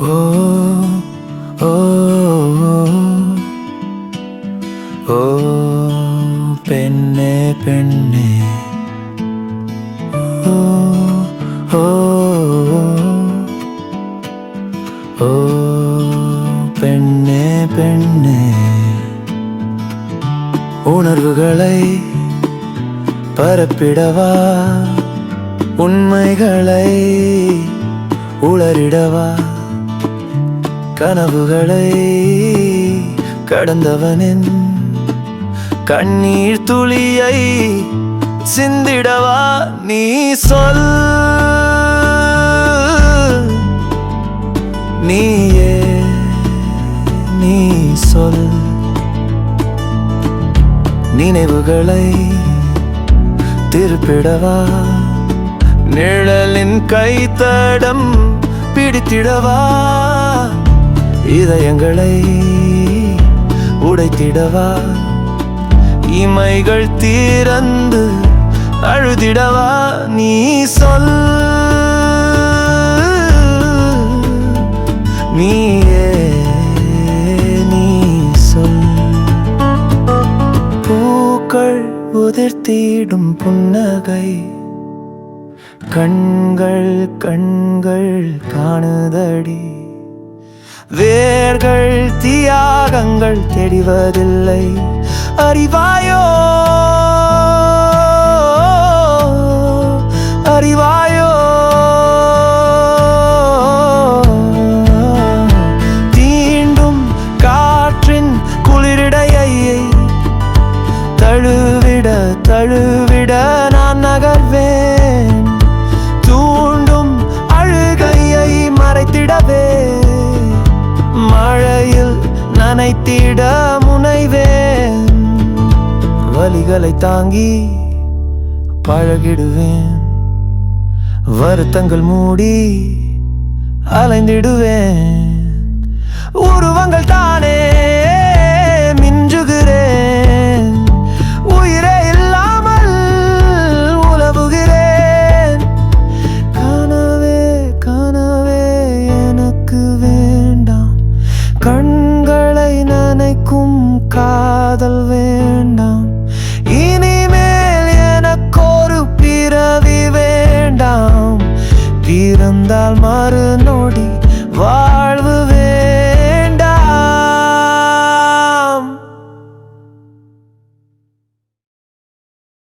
ஓ ஓ ஓ பெண்ணே பெண்ணே. ஓ ஓ ஓ பெண்ணே பெண்ணே. உணர்வுகளை பரப்பிடவா? உண்மைகளை உளறிடவா? கனவுகளை கடந்தவனின் கண்ணீர் துளியை சிந்திடவா நீ சொல். நீயே நீ சொல். நினைவுகளை திருப்பிடவா? நிழலின் கைத்தடம் பிடித்திடவா? இதயங்களை உடைத்திடவா? இமைகள் தீரந்து அழுதிடவா? நீ சொல். நீயே நீ சொல். பூக்கள் உதிர்த்திடும் புன்னகை. கண்கள் கண்கள் காணுதடி. வேர்கள் தியாகங்கள் தெரிவதில்லை அறிவாயோ? அறிவாயோ? தீண்டும் காற்றின் குளிரிடையை தழுவிட தழுவிட நனைத்திட முனைவேன். வலிகளை தாங்கி பழகிடுவேன். வருத்தங்கள் மூடி அலைந்திடுவேன். நடந்தால் மாறு நோடி வா